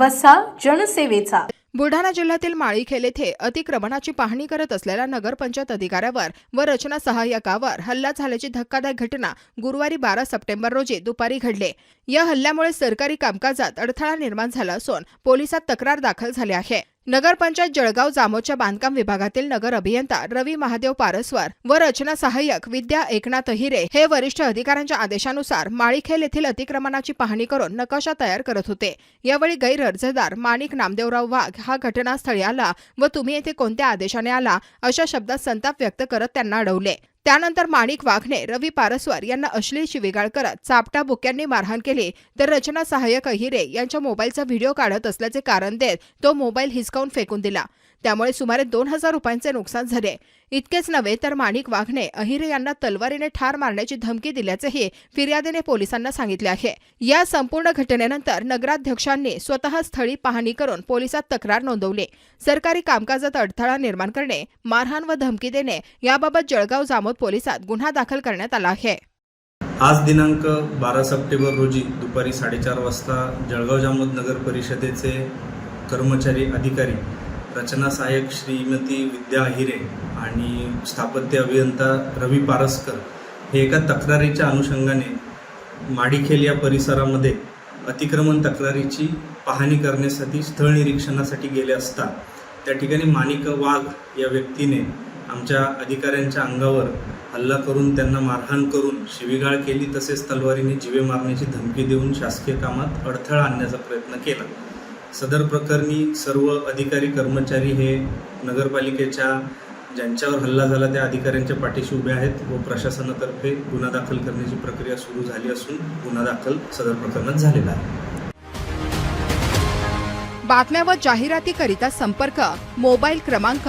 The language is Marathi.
वसा जनसेवेचा. बुलढाणा जिल्ह्यातील माळीखेल येथे अतिक्रमणाची पाहणी करत असलेल्या नगरपंचायत अधिकाऱ्यावर व रचना सहाय्यकावर हल्ला झाल्याची धक्कादायक घटना गुरुवारी बारा सप्टेंबर रोजी दुपारी घडले. या हल्ल्यामुळे सरकारी कामकाजात अडथळा निर्माण झाला असून पोलिसात तक्रार दाखल झाली आहे. नगरपंचायत जळगाव जामोदच्या बांधकाम विभागातील नगर अभियंता रवी महादेव पारस्वर व रचना सहाय्यक विद्या एकनाथ हिरे हे वरिष्ठ अधिकाऱ्यांच्या आदेशानुसार माळीखेल येथील अतिक्रमणाची पाहणी करून नकाशा तयार करत होते. यावेळी गैरअर्जदार माणिक नामदेवराव वाघ हा घटनास्थळी आला व तुम्ही येथे कोणत्या आदेशाने आला अशा शब्दात संताप व्यक्त करत त्यांना अडवले. त्यानंतर माणिक वाघने रवी पारस्वर यांना अश्लील शिवीगाळ करत चापटा बुक्यांनी मारहाण केली. तर रचना सहाय्यक अहिरे यांच्या मोबाईलचा व्हिडिओ काढत असल्याचे कारण देत तो मोबाईल हिसकावून फेकून दिला. त्यामुळे सुमारे दोन हजार रुपयांचे नुकसान झाले. इतकेच नव्हे तर माणिक वाघने अहिरे यांना तलवारीने ठार मारण्याची धमकी दिल्याचेही फिर्यादीने पोलिसांना सांगितले आहे. या संपूर्ण घटनेनंतर नगराध्यक्षांनी स्वतः स्थळी पाहणी करून पोलिसात तक्रार नोंदवली. सरकारी कामकाजात अडथळा निर्माण करणे मारहाण व धमकी देणे याबाबत जळगाव जामोद पोलिसात गुन्हा दाखल करण्यात आला आहे. आज दिनांक बारा सप्टेंबर रोजी दुपारी साडेचार वाजता जळगाव जामोद नगर परिषदेचे कर्मचारी अधिकारी रचना सहाय्यक श्रीमती विद्या हिरे आणि स्थापत्य अभियंता रवी पारसकर हे एका तक्रारीच्या अनुषंगाने माडीखेल या परिसरामध्ये अतिक्रमण तक्रारीची पाहणी करण्यासाठी स्थळ निरीक्षणासाठी गेले असता त्या ठिकाणी माणिक वाघ या व्यक्तीने आमच्या अधिकाऱ्यांच्या अंगावर हल्ला करून त्यांना मारहाण करून शिवीगाळ केली तसेच तलवारीने जिवे मारण्याची धमकी देऊन शासकीय कामात अडथळा आणण्याचा प्रयत्न केला. सदर प्रकरणी सर्व अधिकारी कर्मचारी हे नगरपालिकेच्या ज्यांच्यावर हल्ला झाला त्या अधिकाऱ्यांच्या पाठीशी उभे आहेत व प्रशासनातर्फे गुन्हा दाखल करण्याची प्रक्रिया सुरू झाली असून गुन्हा दाखल सदर प्रकरणात झालेला आहे. बातम्या व जाहिरातीकरिता संपर्क मोबाईल क्रमांक